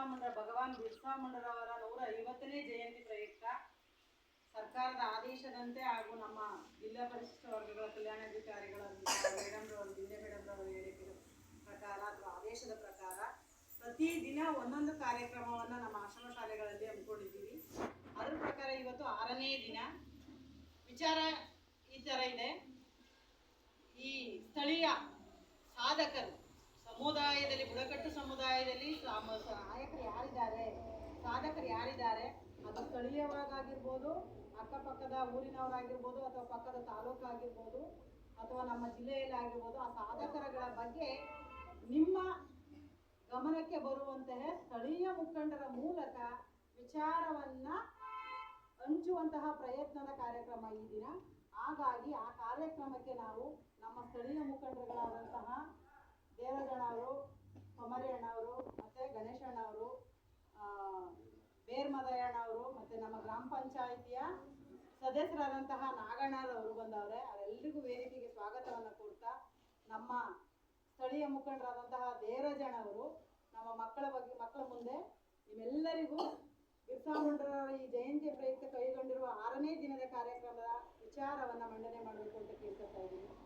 ಸಾಲು ಭಗವಾನ್ ಬಿರ್ಸಾ ನೂರ ಐವತ್ತನೇ ಜಯಂತಿ ಪ್ರಯುಕ್ತ ಸರ್ಕಾರದ ಆದೇಶದಂತೆ ಹಾಗೂ ನಮ್ಮ ಜಿಲ್ಲಾ ಪರಿಶಿಷ್ಟ ವರ್ಗಗಳ ಕಲ್ಯಾಣಾಧಿಕಾರಿಗಳ ಮೇಡಮ್ರವರು ಮೇಡಂ ಮೇಡಮ್ರವರು ಹೇಳಿಕೆ ಪ್ರಕಾರ ಅಥವಾ ಆದೇಶದ ಪ್ರಕಾರ ಪ್ರತಿದಿನ ಒಂದೊಂದು ಕಾರ್ಯಕ್ರಮವನ್ನು ನಮ್ಮ ಆಶ್ರಮ ಶಾಲೆಗಳಲ್ಲಿ ಹಮ್ಮಿಕೊಂಡಿದ್ದೀವಿ. ಅದರ ಪ್ರಕಾರ ಇವತ್ತು ಆರನೇ ದಿನ. ವಿಚಾರ ಈ ಥರ ಇದೆ. ಈ ಸ್ಥಳೀಯ ಸಾಧಕರು, ಸಮುದಾಯದಲ್ಲಿ, ಬುಡಕಟ್ಟು ಸಮುದಾಯದಲ್ಲಿ ಯಾರಿದ್ದಾರೆ? ಸಾಧಕರು ಯಾರಿದ್ದಾರೆ? ಅದು ಸ್ಥಳೀಯವಾಗಿರ್ಬೋದು ಅಕ್ಕಪಕ್ಕದ ಊರಿನವರಾಗಿರ್ಬೋದು, ಅಥವಾ ಪಕ್ಕದ ತಾಲೂಕು ಆಗಿರ್ಬೋದು ಅಥವಾ ನಮ್ಮ ಜಿಲ್ಲೆಯಲ್ಲಿ ಆಗಿರ್ಬೋದು ಆ ಸಾಧಕರಗಳ ಬಗ್ಗೆ ನಿಮ್ಮ ಗಮನಕ್ಕೆ ಬರುವಂತಹ ಸ್ಥಳೀಯ ಮುಖಂಡರ ಮೂಲಕ ವಿಚಾರವನ್ನ ಹಂಚುವಂತಹ ಪ್ರಯತ್ನದ ಕಾರ್ಯಕ್ರಮ ಈ ದಿನ. ಹಾಗಾಗಿ ಆ ಕಾರ್ಯಕ್ರಮಕ್ಕೆ ನಾವು ನಮ್ಮ ಸ್ಥಳೀಯ ಮುಖಂಡರುಗಳಾದಂತಹ ಗ್ರಾಮ ಪಂಚಾಯಿತಿಯ ಸದಸ್ಯರಾದಂತಹ ನಾಗಣ್ಣರವರು ಬಂದವರೆ ಅವರೆಲ್ಲರಿಗೂ ವೇದಿಕೆಗೆ ಸ್ವಾಗತವನ್ನು ಕೊಡ್ತಾ ನಮ್ಮ ಸ್ಥಳೀಯ ಮುಖಂಡರಾದಂತಹ ದೇವರಾಜಣ್ಣವರು ನಮ್ಮ ಮಕ್ಕಳ ಬಗ್ಗೆ, ಮಕ್ಕಳ ಮುಂದೆ ನಿಮ್ಮೆಲ್ಲರಿಗೂ ಬಿರ್ಸಾ ಮುಂಡರವರ ಈ ಜಯಂತಿ ಪ್ರಯುಕ್ತ ಕೈಗೊಂಡಿರುವ ಆರನೇ ದಿನದ ಕಾರ್ಯಕ್ರಮದ ವಿಚಾರವನ್ನು ಮಂಡನೆ ಮಾಡಬೇಕು ಅಂತ ಕೇಳ್ಕೊತಾ ಇದ್ದೀನಿ.